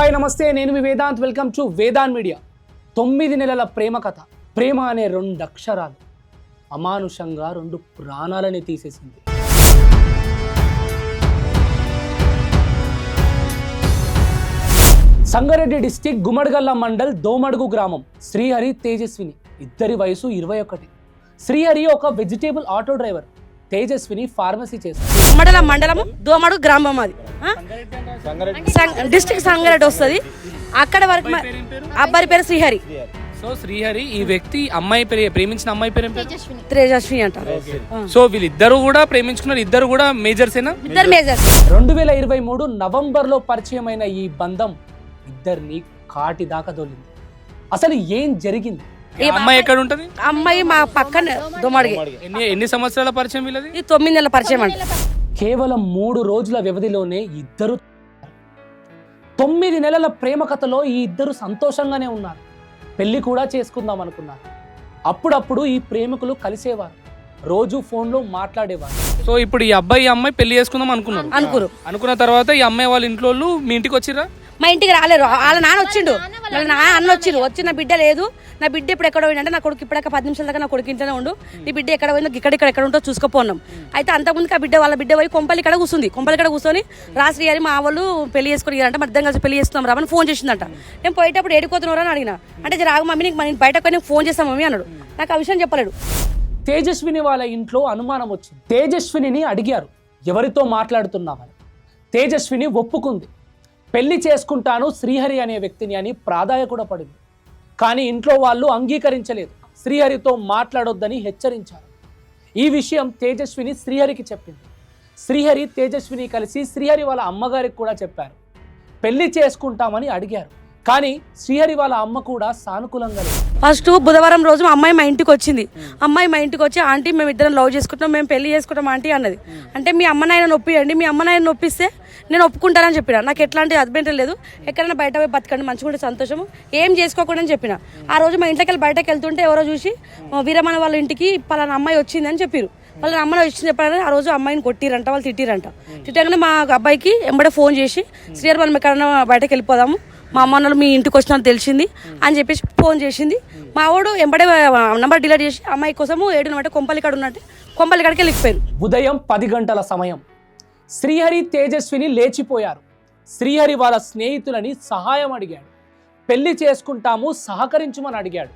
Hi నమస్తే. నేను మీ Vedanth. Welcome to Vedanth media. తొమ్మిది నెలల ప్రేమ కథ. ప్రేమ అనే రెండు అక్షరాలు. అమానుషంగా రెండు ప్రాణాలని తీసేసింది. సంగారెడ్డి డిస్టిక్ గుమ్మడిగల్ల మండల్ దోమడుగు గ్రామం. శ్రీహరి తేజస్విని. ఇద్దరి వయసు ఇరవై ఒకటి. శ్రీహరి ఒక vegetable auto driver. Tejaswini pharmacy చేస్తారు మండల మండలము దోమడు గ్రామం అది. డిస్ట్రిక్ట్ సంగారెడ్డి వస్తుంది. అక్కడ వరకు అబ్బాయి పేరు శ్రీహరి. సో శ్రీహరి ఈ వ్యక్తి అమ్మాయి పేరు ప్రేమించిన అమ్మాయి పేరు? తేజస్వి అంట సో వీళ్ళిద్దరు కూడా ప్రేమించుకున్నారు ఇద్దరు కూడా మేజర్సేనా ఇద్దరు మేజర్ రెండు వేల ఇరవై మూడు నవంబర్లో పరిచయమైన ఈ బంధం ఇద్దరిని కాటి దాకా తోలింది. అసలు ఏం జరిగింది? ఈ అమ్మాయి ఎక్కడ ఉంటది అమ్మాయి మా పక్కన దోమడిగి ఎన్ని ఎన్ని సంవత్సరాల పరిచయం వీళ్ళది? ఇది తొమ్మిది నెలల పరిచయం అంట. కేవలం మూడు రోజుల వ్యవధిలోనే ఇద్దరు తొమ్మిది నెలల ప్రేమ కథలో ఈ ఇద్దరు సంతోషంగానే ఉన్నారు. పెళ్ళి కూడా చేసుకుందాం అనుకున్నారు. అప్పుడప్పుడు ఈ ప్రేమికులు కలిసేవారు. రోజు ఫోన్లో మాట్లాడేవారు. సో ఇప్పుడు ఈ అబ్బాయి ఈ అమ్మాయి పెళ్ళి చేసుకుందాం అనుకున్నారు. అనుకురు. అనుకున్న తర్వాత ఈ అమ్మాయి వాళ్ళ ఇంట్లో వాళ్ళు మీ ఇంటికి వచ్చిరా మా ఇంటికి రాలేరు. వాళ్ళ నాన్న వచ్చిండు. వాళ్ళ నాన్న అన్న వచ్చిండు. వచ్చి నా బిడ్డ లేదు. నా బిడ్డ ఇప్పుడు ఎక్కడ పోయిందంటే నా కొడుకు ఇప్పుడక్క పది నిమిషాల దాకా నా కొడుకు ఇంట్లోనే ఉండు. నీ బిడ్డ ఎక్కడ పోయిందో ఇక్కడ ఇక్కడ ఎక్కడ ఉంటో చూసుకోపోన్నాం అయితే అంతకుముందుకు ఆ బిడ్డ వాళ్ళ బిడ్డ పోయి కొంపలి ఇక్కడ కూర్చుంది కొంపలి ఇక్కడ కూర్చొని రాశ్రీ గారి మా వాళ్ళు పెళ్ళి చేసుకుని అంటే మధ్యం కలిసి పెళ్ళి చేస్తున్నాం రామని ఫోన్ చేసిందంట. నేను పోయేటప్పుడు ఏడిపోతున్నారా అని అడిగిన. అంటే "జర ఆగు మమ్మీ నీకు మన బయటకు ఫోన్ చేస్తాం మమ్మీ అన్నాడు. నాకు ఆ విషయం చెప్పలేడు. తేజస్విని వాళ్ళ ఇంట్లో అనుమానం వచ్చింది. తేజస్వినిని అడిగారు. ఎవరితో మాట్లాడుతున్నామని తేజస్విని ఒప్పుకుంది. పెళ్ళి చేసుకుంటాను శ్రీహరి అనే వ్యక్తిని అని ప్రాధాయ కూడా పడింది. కానీ ఇంట్లో వాళ్ళు అంగీకరించలేదు. శ్రీహరితో మాట్లాడొద్దని హెచ్చరించారు. ఈ విషయం తేజస్విని శ్రీహరికి చెప్పింది. శ్రీహరి తేజస్విని కలిసి శ్రీహరి వాళ్ళ అమ్మగారికి కూడా చెప్పారు. పెళ్ళి చేసుకుంటామని అడిగారు. కానీ శ్రీహరి వాళ్ళ అమ్మ కూడా సానుకూలంగా లేదు ఫస్ట్ బుధవారం రోజు మా అమ్మాయి మా ఇంటికి వచ్చింది. అమ్మాయి మా ఇంటికి వచ్చి ఆంటీ మేము ఇద్దరం లవ్ చేసుకుంటాం మేము పెళ్ళి చేసుకుంటాం ఆంటీ అన్నది. అంటే మీ అమ్మ నాయన నొప్పియండి. మీ అమ్మ నాయన నొప్పిస్తే నేను ఒప్పుకుంటానని చెప్పిన. నాకు ఎట్లాంటి హస్బెండ్ లేదు. ఎక్కడైనా బయట పోయి బతకండి మంచిగా సంతోషం సంతోషము. ఏం చేసుకోకూడదని అని చెప్పిన. ఆ రోజు మా ఇంట్లోకి వెళ్ళి బయటకు వెళ్తుంటే ఎవరో చూసి వీరమణ వాళ్ళ ఇంటికి పలానా అమ్మాయి వచ్చిందని చెప్పారు వాళ్ళ అమ్మని వచ్చింది చెప్పారని ఆ రోజు అమ్మాయిని కొట్టిరంట వాళ్ళు తిట్టిరంట. తిట్టగానే మా అబ్బాయికి ఎంబడే ఫోన్ చేసి శ్రీయర్ మనం ఎక్కడైనా బయటకు వెళ్ళిపోదాము. మా అమ్మ వాళ్ళు మీ ఇంటికి వచ్చిన తెలిసింది అని చెప్పేసి ఫోన్ చేసింది. మా వాడు ఎంబడే నంబర్ డిలీట్ చేసి అమ్మాయి కోసము ఏడునమాట కొంపలికాడు ఉన్నట్టే. కొంపలికాడికి వెళ్ళిపోయారు ఉదయం పది గంటల సమయం. శ్రీహరి తేజస్విని లేచిపోయారు. శ్రీహరి వాళ్ళ స్నేహితులని సహాయం అడిగాడు. పెళ్ళి చేసుకుంటాము సహకరించమని అడిగాడు.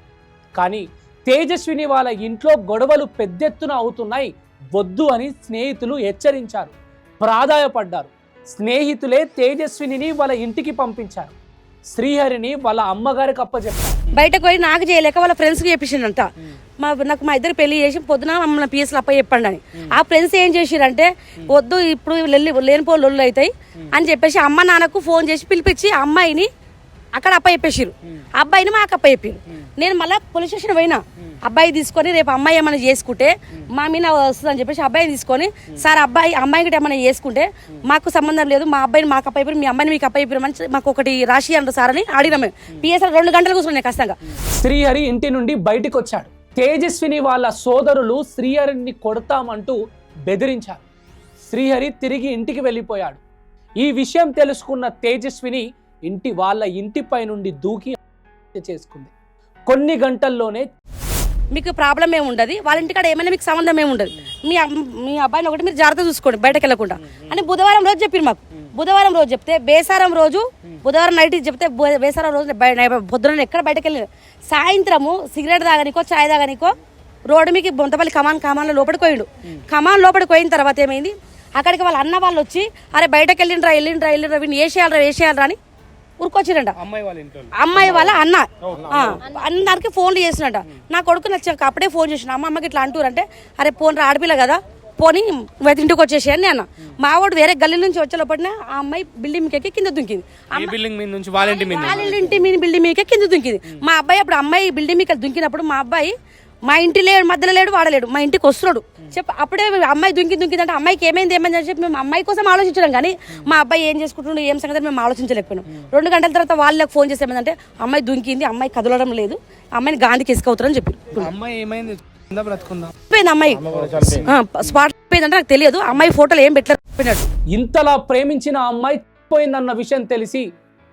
కానీ తేజస్విని వాళ్ళ ఇంట్లో గొడవలు పెద్దెత్తున అవుతున్నాయి వద్దు అని స్నేహితులు హెచ్చరించారు. ప్రాధాయపడ్డారు. స్నేహితులే తేజస్వినిని వాళ్ళ ఇంటికి పంపించారు. శ్రీహరిని వాళ్ళ అమ్మగారికి అప్పచెప్పారు. బయటకు పోయి నాకు చేయలేక వాళ్ళ ఫ్రెండ్స్కి చెప్పించిండంట మా నాకు మా ఇద్దరు పెళ్ళి చేసి పొద్దున మమ్మల్ని పిఎస్లు అప్ప చెప్పండి అని ఆ ఫ్రెండ్స్ ఏం చేసిరంటే వద్దు ఇప్పుడు లేనిపో లొల్లు అవుతాయి అని చెప్పేసి అమ్మ నాన్నకు ఫోన్ చేసి పిలిపించి అమ్మాయిని అక్కడ అప్ప చెప్పేసిరు అబ్బాయిని మాకు అప్ప చెప్పారు నేను మళ్ళీ పోలీస్ స్టేషన్ పోయినా. అబ్బాయి తీసుకొని రేపు అమ్మాయి ఏమైనా చేసుకుంటే మా మీద వస్తుంది అని చెప్పేసి అబ్బాయిని తీసుకొని సార్ అబ్బాయి అమ్మాయికి ఏమైనా చేసుకుంటే మాకు సంబంధం లేదు మా అబ్బాయిని మాకు అప్ప చెప్పారు మీ అమ్మాయిని మీకు అప్ప చెప్పారు మంచి మాకు ఒకటి రాశి అంటారు సార్ అని అడిగినా మేము. పిఎస్ఆర్ రెండు గంటలు కూర్చున్నాయి ఖచ్చితంగా. శ్రీహరి ఇంటి నుండి బయటికి వచ్చాడు. తేజస్విని వాళ్ళ సోదరులు శ్రీహరిని కొడతామంటూ బెదిరించారు. శ్రీహరి తిరిగి ఇంటికి వెళ్ళిపోయాడు. ఈ విషయం తెలుసుకున్న తేజస్విని ఇంటి వాళ్ళ ఇంటిపై నుండి దూకి చేసుకుంది. కొన్ని గంటల్లోనే మీకు ప్రాబ్లం ఏమి ఉండదు. వాళ్ళ ఇంటికాడ ఏమైనా మీకు సంబంధం ఏమి ఉండదు. మీ మీ అబ్బాయిని ఒకటి మీరు జాగ్రత్త చూసుకోండి బయటకు వెళ్ళకుండా అని బుధవారం రోజు చెప్పారు మాకు. బుధవారం రోజు చెప్తే బేసారం రోజు బుధవారం నైట్ చెప్తే బేసారం రోజు పొద్దున ఎక్కడ బయటకు వెళ్ళి సాయంత్రము సిగరెట్ తాగనికో చాయ్ తాగనికో రోడ్డు మీకు బొంతపల్లి కమాన్ కమాన్లో లోపలికి పోయిండు. కమాన్ లోపలికి పోయిన తర్వాత ఏమైంది? అక్కడికి వాళ్ళ అన్న వాళ్ళు వచ్చి అరే బయటకు వెళ్ళిండ్రా వెళ్ళిండ్రా వెళ్ళిండ్రా వీడిని వేసేయాలరా వేసేయాలరా అని ఉరుకొచ్చిరంట. అమ్మాయి వాళ్ళ అన్న. అందరికి ఫోన్లు చేసినట్ట నా కొడుకు నచ్చాక అప్పుడే ఫోన్ చేసిన అమ్మ అమ్మకి ఇట్లా అంటారంటే అరే ఫోన్ రా ఆడపిల్ల కదా పోనీ ఇంటికి వచ్చేసి అని అన్న. మావాడు వేరే గల్లీ నుంచి వచ్చే లోపల ఆ అమ్మాయి బిల్డింగ్ ఎక్కి కింద దుంకింది. ఈ బిల్డింగ్ మీద నుంచి? వాళ్ళ ఇంటి మీద బిల్డింగ్ మీకే కింద దుంకింది. మా అబ్బాయి అప్పుడు అమ్మాయి బిల్డింగ్ మీకు దుంకినప్పుడు మా అబ్బాయి మా ఇంటి లేడు మధ్యలో లేడు వాడలేడు మా ఇంటికి వస్తున్నాడు. చెప్పి అప్పుడే అమ్మాయి దుంకి దుంకిందంటే అమ్మాయికి ఏమైంది ఏమైంది అని చెప్పి మేము అమ్మాయి కోసం ఆలోచించడం కానీ మా అబ్బాయి ఏం చేసుకుంటుండో ఏం సంగతి మేము ఆలోచించలేకపోయినాం. రెండు గంటల తర్వాత వాళ్ళకి ఫోన్ చేసి ఏమైందంటే అమ్మాయి దుంకింది అమ్మాయి కదలడం లేదు అమ్మాయిని గాంధీకి ఇసుకవుతారని చెప్పి. అమ్మాయి ఏమైంది? అమ్మాయి. స్పాట్ పోయిందంటే నాకు తెలియదు అమ్మాయి ఫోటోలు ఏం పెట్టలేదు. ఇంతలా ప్రేమించిన అమ్మాయి పోయిందన్న విషయం తెలిసి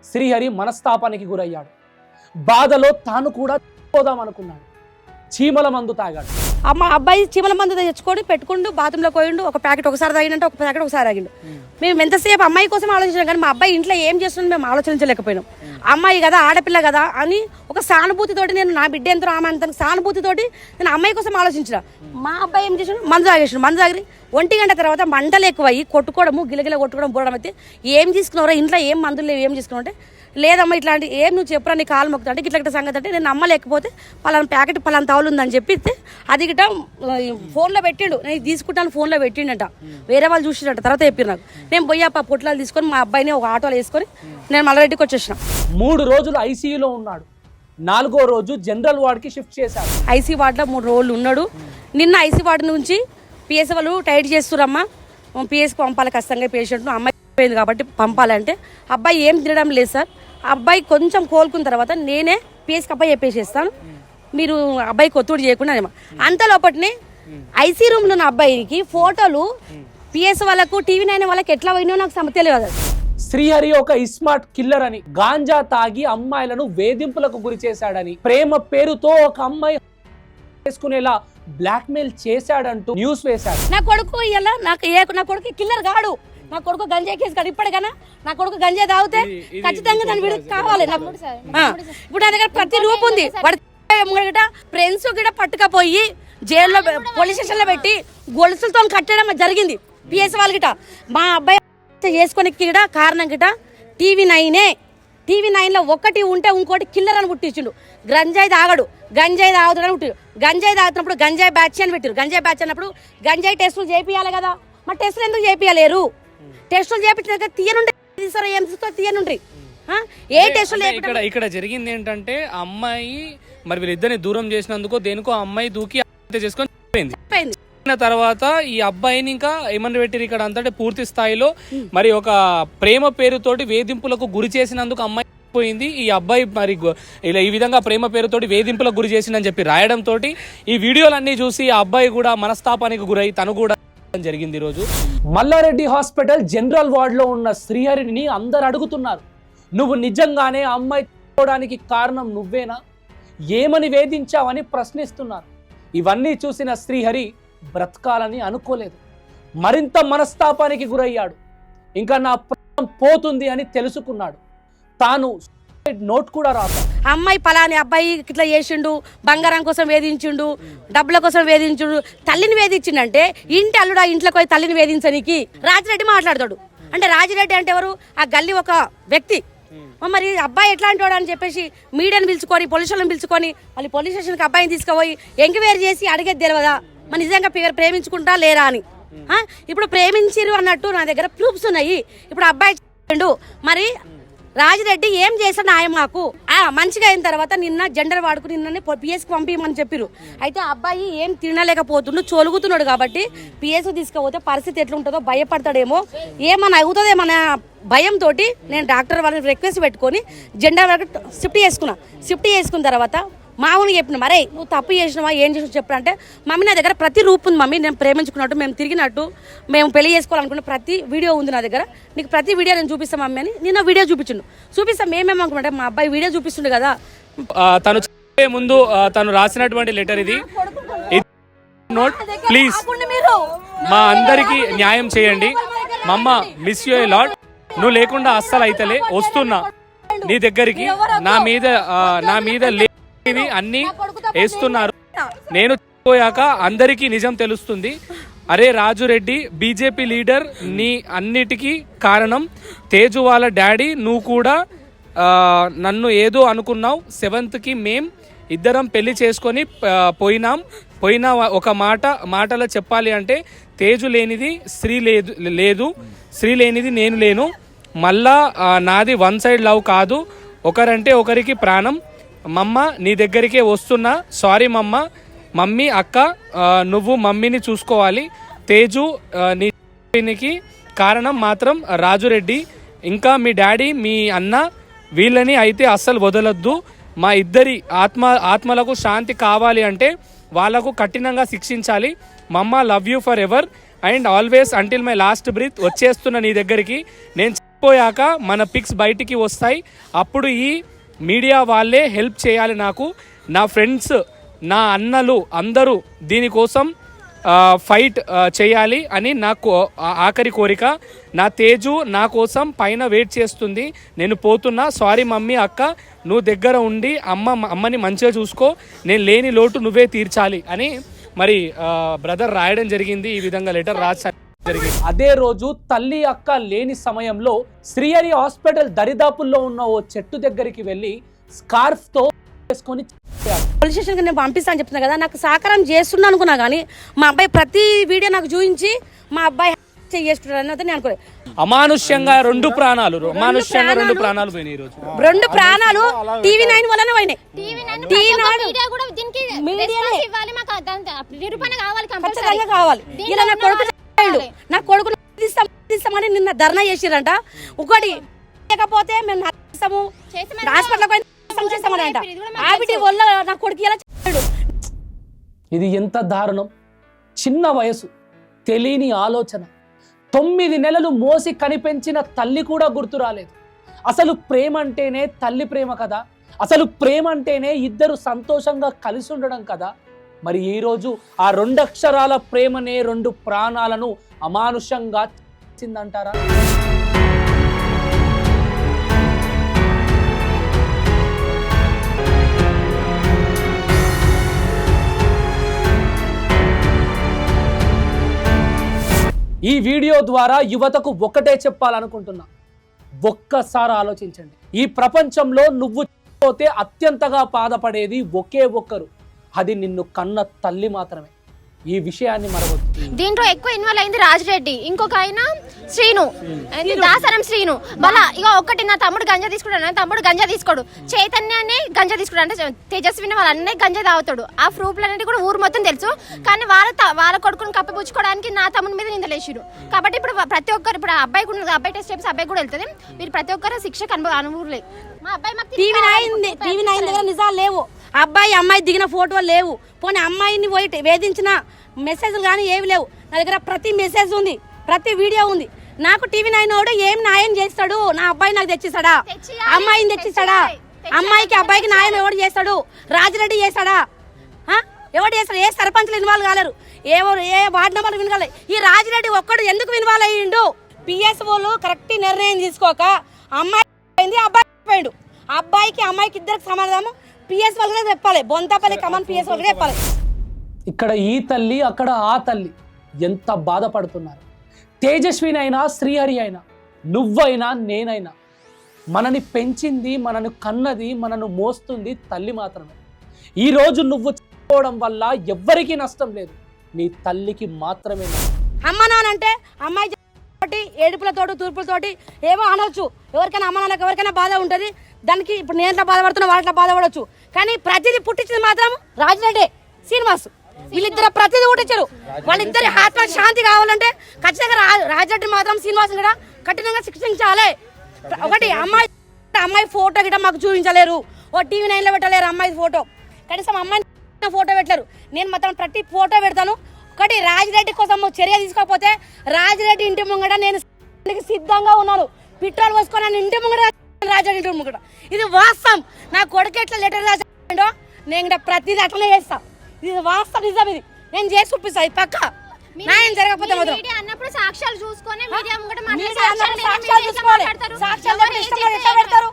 శ్రీహరి మనస్తాపానికి గురయ్యాడు. బాధలో తాను కూడా పోదామనుకున్నాడు చీమల మందు తాగాడు అమ్మ అబ్బాయి చీమల మందు తెచ్చుకొని పెట్టుకుంటూ బాత్రూంలో పోయిండు ఒక ప్యాకెట్ ఒకసారి తాగినంటే ఒక ప్యాకెట్ ఒకసారి తాగిండు. మేము ఎంతసేపు అమ్మాయి కోసం ఆలోచించాం కానీ మా అబ్బాయి ఇంట్లో ఏం చేస్తున్నాం మేము ఆలోచించలేకపోయినాం. అమ్మాయి కదా ఆడపిల్ల కదా అని ఒక సానుభూతితోటి నేను నా బిడ్డ ఎంతో ఆమె అంత సానుభూతితోటి నేను అమ్మాయి కోసం ఆలోచించిన. మా అబ్బాయి ఏం చేసాడు? మందు తాగేసాడు. మందు తాగి ఒంటి గంట తర్వాత మంటలు ఎక్కువయ్యి కొట్టుకోవడము గిలగిల కొట్టుకోవడం బురడం అయితే ఏం తీసుకున్నారో ఇంట్లో ఏం మందులు లేవు ఏం తీసుకున్నావు అంటే లేదమ్మా ఇట్లాంటి ఏం నువ్వు చెప్పరా నీ కాలు మొక్కుతా అంటే ఇట్లా సంగతి అంటే నేను నమ్మలేకపోతే పలానా ప్యాకెట్ పలానా తవలు ఉందని చెప్పి ఇస్తే అది గిట ఆ, ఫోన్లో పెట్టిండు. నేను తీసుకుంటాను ఫోన్లో పెట్టిండట. వేరే వాళ్ళు చూసిండట తర్వాత చెప్పారు నాకు. నేను పోయి ఆ పొట్లాలు తీసుకొని మా అబ్బాయిని ఒక ఆటోలో వేసుకొని నేను మల్లరెడ్డికి వచ్చేసిన. మూడు రోజులు ఐసీయూలో ఉన్నాడు. నాలుగో రోజు జనరల్ వార్డ్కి షిఫ్ట్ చేశారు ఐసీ వార్డులో మూడు రోజులు ఉన్నాడు. నిన్న ఐసీ వార్డు నుంచి పిఎస్ వాళ్ళు టైట్ చేస్తురమ్మా. పిఎస్కి పంపాలి ఖచ్చితంగా పేషెంట్ను. అమ్మాయి పోయింది కాబట్టి పంపాలంటే అబ్బాయి ఏం తినడం లేదు సార్. అబ్బాయి కొంచెం కోలుకున్న తర్వాత నేనే పిఎస్కి అబ్బాయి చెప్పేసేస్తాను. మీరు అబ్బాయికి ఒత్తిడి చేయకుండా. అంత లోపటినే ఐసీ రూమ్లో ఉన్న అబ్బాయికి ఫోటోలు పిఎస్ వాళ్ళకు టీవీ నైన్ వాళ్ళకి ఎట్లా పోయినాయో నాకు తెలియదు శ్రీహరి ఒక ఇస్మార్ట్ కిల్లర్ అని గాంజా తాగి అమ్మాయిలను వేధింపులకు గురి చేశాడని ప్రేమ పేరుతో ఒక అమ్మాయి చేసుకునేలా బ్లాక్మెయిల్ చేశాడంటూ న్యూస్ వేశాడు. నా కొడుకు ఇలా నాకు ఏ నా కొడుకు కిల్లర్ కాడు. నా కొడుకు గంజాయి కేసు కాదు ఇప్పటికైనా నా కొడుకు గంజాయి తాగితే ఖచ్చితంగా దాని వీడికి కావాలి. ఇప్పుడు నా దగ్గర ప్రతి రూపు ఉంది. వాడు గిట ఫ్రెండ్స్ గిట పట్టుకపోయి జైల్లో పోలీస్ స్టేషన్లో పెట్టి గొలుసులతో కట్టడం జరిగింది. పిఎస్ వాళ్ళ గిట. మా అబ్బాయి చేసుకొని గిట కారణం గిట టీవీ నైనే. టీవీ నైన్లో ఒకటి ఉంటే ఇంకోటి కిల్లర్ అని పుట్టించిండు. గంజాయి తాగడు. గంజాయి తాగుతాడని పుట్టిండు. గంజాయి తాగుతున్నప్పుడు గంజాయి బ్యాచ్ అని పెట్టారు. గంజాయి బ్యాచ్ అన్నప్పుడు గంజాయి టెస్టులు చేపియాలి కదా. మరి టెస్టులు ఎందుకు చేపియలేరు? టెస్టులు చేపించిన తీయనుండే తీసారో ఏం తీసుకో టెస్టులు ఇక్కడ ఇక్కడ జరిగింది ఏంటంటే అమ్మాయి మరి వీళ్ళిద్దరిని దూరం చేసినందుకు దేనికో అమ్మాయి దూకి చేసుకొని అయిన తర్వాత ఈ అబ్బాయిని ఇంకా ఏమని పెట్టిరు ఇక్కడ అంతటే పూర్తి స్థాయిలో? మరి ఒక ప్రేమ పేరుతోటి వేధింపులకు గురి చేసినందుకు అమ్మాయి పోయింది ఈ అబ్బాయి మరి ఇలా ఈ విధంగా ప్రేమ పేరుతోటి వేధింపులకు గురి చేసిందని చెప్పి రాయడం తోటి ఈ వీడియోలన్నీ చూసి ఆ అబ్బాయి కూడా మనస్తాపానికి గురై తను కూడా జరిగింది ఈరోజు మల్లారెడ్డి హాస్పిటల్ జనరల్ వార్డులో ఉన్న శ్రీహరిని అందరు అడుగుతున్నారు. నువ్వు నిజంగానే అమ్మాయి చూడడానికి కారణం నువ్వేనా? ఏమని వేధించావని ప్రశ్నిస్తున్నారు. ఇవన్నీ చూసిన శ్రీహరి బ్రతకాలని అనుకోలేదు. మరింత మనస్తాపానికి గురయ్యాడు. ఇంకా నా ప్రాణం పోతుంది అని తెలుసుకున్నాడు. తాను నోట్ కూడా రాశాడు అమ్మాయి పలాని అబ్బాయి ఇట్లా చేసిండు బంగారం కోసం వేధించిండు డబ్బుల కోసం వేధించుడు తల్లిని వేధించిండంటే ఇంటి అల్లుడు ఇంట్లోకి పోయి తల్లిని వేధించనికి రాజిరెడ్డి మాట్లాడతాడు. అంటే రాజిరెడ్డి అంటే ఎవరు? ఆ గల్లీ ఒక వ్యక్తి. మరి అబ్బాయి ఎట్లాంటి వాడు అని చెప్పేసి మీడియాని పిలుచుకొని పోలీస్ వాళ్ళని పిలుచుకొని మళ్ళీ పోలీస్ స్టేషన్కి అబ్బాయిని తీసుకుపోయి ఎంక్వైరీ చేసి అడిగేది తెలియదా మరి నిజంగా ప్రే- ప్రేమించుకుంటా లేరా అని. ఆ? ఇప్పుడు ప్రేమించిరు అన్నట్టు నా దగ్గర ప్రూఫ్స్ ఉన్నాయి. ఇప్పుడు అబ్బాయి. మరి రాజిరెడ్డి ఏం చేశాడు ఆయన మాకు? ఆ మంచిగా అయిన తర్వాత నిన్న జెండర్ వాడుకుని నిన్ననే పిఎస్కి పంపించమని చెప్పిరు అయితే అబ్బాయి ఏం తినలేకపోతుండు చొలుగుతున్నాడు కాబట్టి పిఎస్ తీసుకుపోతే పరిస్థితి ఎట్లుంటుందో భయపడతాడేమో. ఏమన్నా అవుతుందేమన్నా భయంతో నేను డాక్టర్ వాళ్ళని రిక్వెస్ట్ పెట్టుకొని జెండర్ వరకు షిఫ్ట్ చేసుకున్నా. షిఫ్ట్ చేసుకున్న తర్వాత మామూలుగా చెప్పిన మరే నువ్వు తప్పు చేసినావా ఏం చేసినావు చెప్పాలంటే మమ్మీ నా దగ్గర ప్రతి రూపు ఉంది మమ్మీ నేను ప్రేమించుకున్నట్టు మేము తిరిగినట్టు మేము పెళ్ళి చేసుకోవాలనుకున్న ప్రతి వీడియో ఉంది నా దగ్గర. నీకు ప్రతి వీడియో నేను చూపిస్తాను మమ్మీ అని నిన్న వీడియో చూపించిండు. చూపిస్తాం మేమేమనుకుంటే మా అబ్బాయి వీడియో చూపిస్తుండే కదా తను చనిపోయే ముందు తను రాసినటువంటి లెటర్ ఇది. Note please. మా అందరికి న్యాయం చేయండి. మమ్మ మిస్ యూ లాట్ నువ్వు లేకుండా అస్సలు అయితలే. వస్తున్నా. నీ దగ్గరికి నా మీద నా మీద లేనివి అన్ని వేస్తున్నారు. నేను పోయాక అందరికీ నిజం తెలుస్తుంది. అరే రాజురెడ్డి బీజేపీ లీడర్ నీ అన్నిటికీ కారణం తేజు వాళ్ళ డాడీ. నువ్వు కూడా నన్ను ఏదో అనుకున్నావు. సెవెంత్కి మేం ఇద్దరం పెళ్ళి చేసుకొని పోయినాం. పోయిన ఒక మాట మాటలో చెప్పాలి అంటే తేజు లేనిది స్త్రీ లేదు లేదు. స్త్రీ లేనిది నేను లేను. మళ్ళా నాది వన్ సైడ్ లవ్ కాదు. ఒకరంటే ఒకరికి ప్రాణం. మమ్మ నీ దగ్గరికే వస్తున్నా. సారీ మమ్మ. మమ్మీ అక్క నువ్వు మమ్మీని చూసుకోవాలి. తేజు నీ దీనికి కారణం మాత్రం రాజురెడ్డి. ఇంకా మీ డాడీ మీ అన్న వీళ్ళని అయితే అస్సలు వదలొద్దు. మా ఇద్దరి ఆత్మ ఆత్మలకు శాంతి కావాలి అంటే వాళ్ళకు కఠినంగా శిక్షించాలి. Mamma love you forever and always until my last breath వచ్చేస్తున్న నీ దగ్గరికి. నేను చనిపోయాక మన పిక్స్ బయటికి వస్తాయి. అప్పుడు ఈ మీడియా వాళ్ళే హెల్ప్ చేయాలి నాకు. నా ఫ్రెండ్స్ నా అన్నలు అందరూ దీనికోసం ఫైట్ చేయాలి అని నాకు ఆఖరి కోరిక. నా తేజు నా కోసం పైన వెయిట్ చేస్తుంది. నేను పోతున్నా. సారీ మమ్మీ అక్క నువ్వు దగ్గర ఉండి అమ్మ అమ్మని మంచిగా చూసుకో. నేను లేని లోటు నువ్వే తీర్చాలి అని మరి బ్రదర్ రాయడం జరిగింది. ఈ విధంగా లెటర్ రాసి అదే రోజు తల్లి అక్క లేని సమయంలో శ్రీహరి హాస్పిటల్ దరిదాపుల్లో ఉన్న ఓ చెట్టు దగ్గరికి వెళ్ళి స్కార్ఫ్తో వేసుకొని. పోలీస్ స్టేషన్కి నేను పంపిస్తాను చెప్తున్నా కదా నాకు సహకారం చేస్తున్నా అనుకున్నా కానీ మా అబ్బాయి ప్రతి వీడియో నాకు చూపించి మా అబ్బాయి చేసుకుంటాడు అని నేను అనుకోలేదు. అమానుష్యంగా రెండు ప్రాణాలు అమానుష్యంగా రెండు ప్రాణాలు. పోయినాయి ఈరోజు రెండు ప్రాణాలు టీవీ నైన్ వల్లనే పోయినాయి. మీడియా కూడా దీనికి ఇవ్వాలి మాకు. నిరూపణ కావాలి ఖచ్చితంగా కావాలి. ఇలా నా కొడుకు. నా కొడుకు తీస్తాం తీస్తామని నిన్న ధర్నా చేసిరంట. ఒకటి లేకపోతే మేము హాస్పిటల్ చేస్తామని అంట. వల్ల నా కొడుకు చెప్పాడు. ఇది ఎంత దారుణం? చిన్న వయసు తెలియని ఆలోచన. తొమ్మిది నెలలు మోసి కనిపెంచిన తల్లి కూడా గుర్తు రాలేదు. అసలు ప్రేమ అంటేనే తల్లి ప్రేమ కదా? అసలు ప్రేమ అంటేనే ఇద్దరు సంతోషంగా కలిసి ఉండడం కదా? మరి ఈరోజు ఆ రెండు అక్షరాల ప్రేమనే రెండు ప్రాణాలను అమానుషంగా చిందంటారా ఈ వీడియో ద్వారా యువతకు ఒకటే చెప్పాలనుకుంటున్నా. ఒక్కసారి ఆలోచించండి. ఈ ప్రపంచంలో నువ్వు పోతే అత్యంతగా బాధపడేది ఒకే ఒక్కరు. అది నిన్ను కన్న తల్లి మాత్రమే. ఈ విషయాన్ని మరవద్దు. దీంట్లో ఎక్కువ ఇన్వాల్వ్ అయింది రాజిరెడ్డి. ఇంకొక ఆయన శ్రీను. దాసరం శ్రీను. వాళ్ళ ఇక ఒకటి నా తమ్ముడు గంజా తీసుకుంటాడు నా తమ్ముడు గంజా తీసుకోడు. చైతన్యాన్ని గంజా తీసుకుంటాడు. అంటే తేజస్విని వాళ్ళ అన్నయ్య గంజా తాగుతాడు. ఆ ప్రూఫ్లు అనేది కూడా ఊరు మొత్తం తెలుసు. కానీ వాళ్ళ త- వాళ్ళ కొడుకుని కప్పిపుచ్చుకోవడానికి నా తమ్ముడి మీద నిందలేసిరు కాబట్టి ఇప్పుడు ప్రతి ఒక్కరు ఇప్పుడు ఆ అబ్బాయి కూడా అబ్బాయి టెస్ట్ చేసి అబ్బాయి కూడా వెళ్తుంది. మీరు ప్రతి ఒక్కరు శిక్ష కనుభవ అనుభూలే మా అబ్బాయి మాకు టీవీ నైన్ టీవీ నైన్ దగ్గర నిజాలు లేవు. అబ్బాయి అమ్మాయి దిగిన ఫోటోలు లేవు. పోనీ అమ్మాయిని పోయి వేధించిన మెసేజ్లు కానీ ఏవి లేవు. నా దగ్గర ప్రతి మెసేజ్ ఉంది ప్రతి వీడియో ఉంది. నాకు టీవీ నైన్ వాడు ఏం న్యాయం చేస్తాడు? నా అబ్బాయి నాకు తెచ్చిస్తాడా? అమ్మాయిని తెచ్చిస్తాడా? అమ్మాయికి అబ్బాయికి న్యాయం ఎవడు చేస్తాడు? రాజిరెడ్డి చేస్తాడా? ఎవడు చేస్తాడు? ఏ సర్పంచ్లు ఇన్వాల్వ్ కాలేరు? ఎవరు ఏ వార్డు నెంబర్ వినగాలి ఈ రాజిరెడ్డి ఒక్కడు ఎందుకు ఇన్వాల్వ్ అయ్యిండు పిఎస్ఓలు కరెక్ట్ నిర్ణయం తీసుకోక అమ్మాయి పోయింది అబ్బాయి పోయిండు. అబ్బాయికి అమ్మాయికి ఇద్దరికి సమాధానం పిఎస్ వాళ్ళకే చెప్పాలి. బొంతపల్లి కమన్ పిఎస్ వాళ్ళకే చెప్పాలి. ఇక్కడ ఈ తల్లి అక్కడ ఆ తల్లి ఎంత బాధపడుతున్నారు. తేజస్విని అయినా శ్రీహరి అయినా నువ్వైనా నేనైనా మనని పెంచింది మనను కన్నది మనను మోస్తుంది తల్లి మాత్రమే. ఈరోజు నువ్వు చేసుకోవడం వల్ల ఎవ్వరికీ నష్టం లేదు. నీ తల్లికి మాత్రమే అమ్మ నాన్న అంటే అమ్మాయి తోటి ఏడుపులతోటి తూర్పులతోటి ఏమో అనొచ్చు. ఎవరికైనా అమ్మ నాన్నకి ఎవరికైనా బాధ ఉంటుంది. దానికి ఇప్పుడు నేను ఎట్లా బాధపడుతున్నా వాళ్ళు బాధపడవచ్చు కానీ ప్రతిదీ పుట్టించింది మాత్రం రాజులడే శ్రీనివాస్. వీళ్ళిద్దరు ప్రతిదీ పుట్టించారు. వాళ్ళిద్దరి ఆత్మ శాంతి కావాలంటే ఖచ్చితంగా రాజరెడ్డి మాత్రం శ్రీనివాస్ కూడా కఠినంగా శిక్షించాలి. ఒకటి అమ్మాయి అమ్మాయి ఫోటో గిట్ట మాకు చూపించలేరు. ఓ టీవీ నైన్లో పెట్టలేరు అమ్మాయి ఫోటో. కనీసం అమ్మాయి ఫోటో పెట్టలేరు. నేను మాత్రం ప్రతి ఫోటో పెడతాను. ఒకటి రాజిరెడ్డి కోసం చర్య తీసుకోకపోతే రాజిరెడ్డి ఇంటి ముంగట నేను సిద్ధంగా ఉన్నాను. పెట్రోల్ పోసుకొని ఇంటి ముంగట ముంగట ఇది వాస్తవం. నా కొడుకు ఎట్లా లెటర్ రాసాడో నేను ఇక్కడ ప్రతిదీ అట్లనే చేస్తా. ఇది వాస్తవం నిజం ఇది. నేను చేసి చూపిస్తా ఇది పక్క. న్యాయం జరగకపోతే మాత్రం అన్నప్పుడు సాక్ష్యాలు చూసుకొని మీడియా ముంగట సాక్ష్యాలు చూసుకోవాలి. సాక్ష్యాలు ఎవరు ఎట్లా పెడతారు?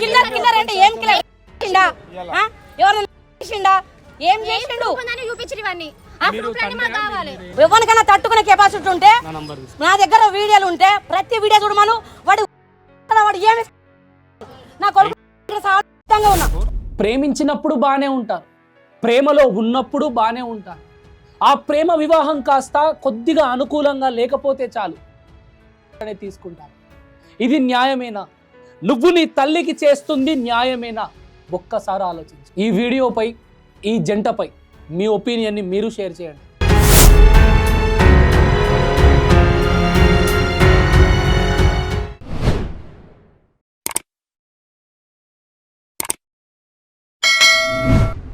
కిల్లర్ కిల్లర్ అంటే ఏం కిల్లర్? చేసిండా? ఏం చేసిండు? ఇవన్నీ. ఎవరికైనా తట్టుకునే కెపాసిటీ ఉంటే నా నంబర్ నా దగ్గర వీడియోలు ఉంటే ప్రతి వీడియో చూడమను వాడు వాడు ఏమి నా కొడుకు ఉన్నా. ప్రేమించినప్పుడు బాగానే ఉంటారు. ప్రేమలో ఉన్నప్పుడు బాగానే ఉంటారు. ఆ ప్రేమ వివాహం కాస్త కొద్దిగా అనుకూలంగా లేకపోతే చాలు. తీసుకుంటారు. ఇది న్యాయమేనా? నువ్వు నీ తల్లికి చేస్తుంది న్యాయమేనా? ఒక్కసారి ఆలోచించు. ఈ వీడియోపై ఈ జంటపై మీ ఒపీనియన్ని మీరు షేర్ చేయండి.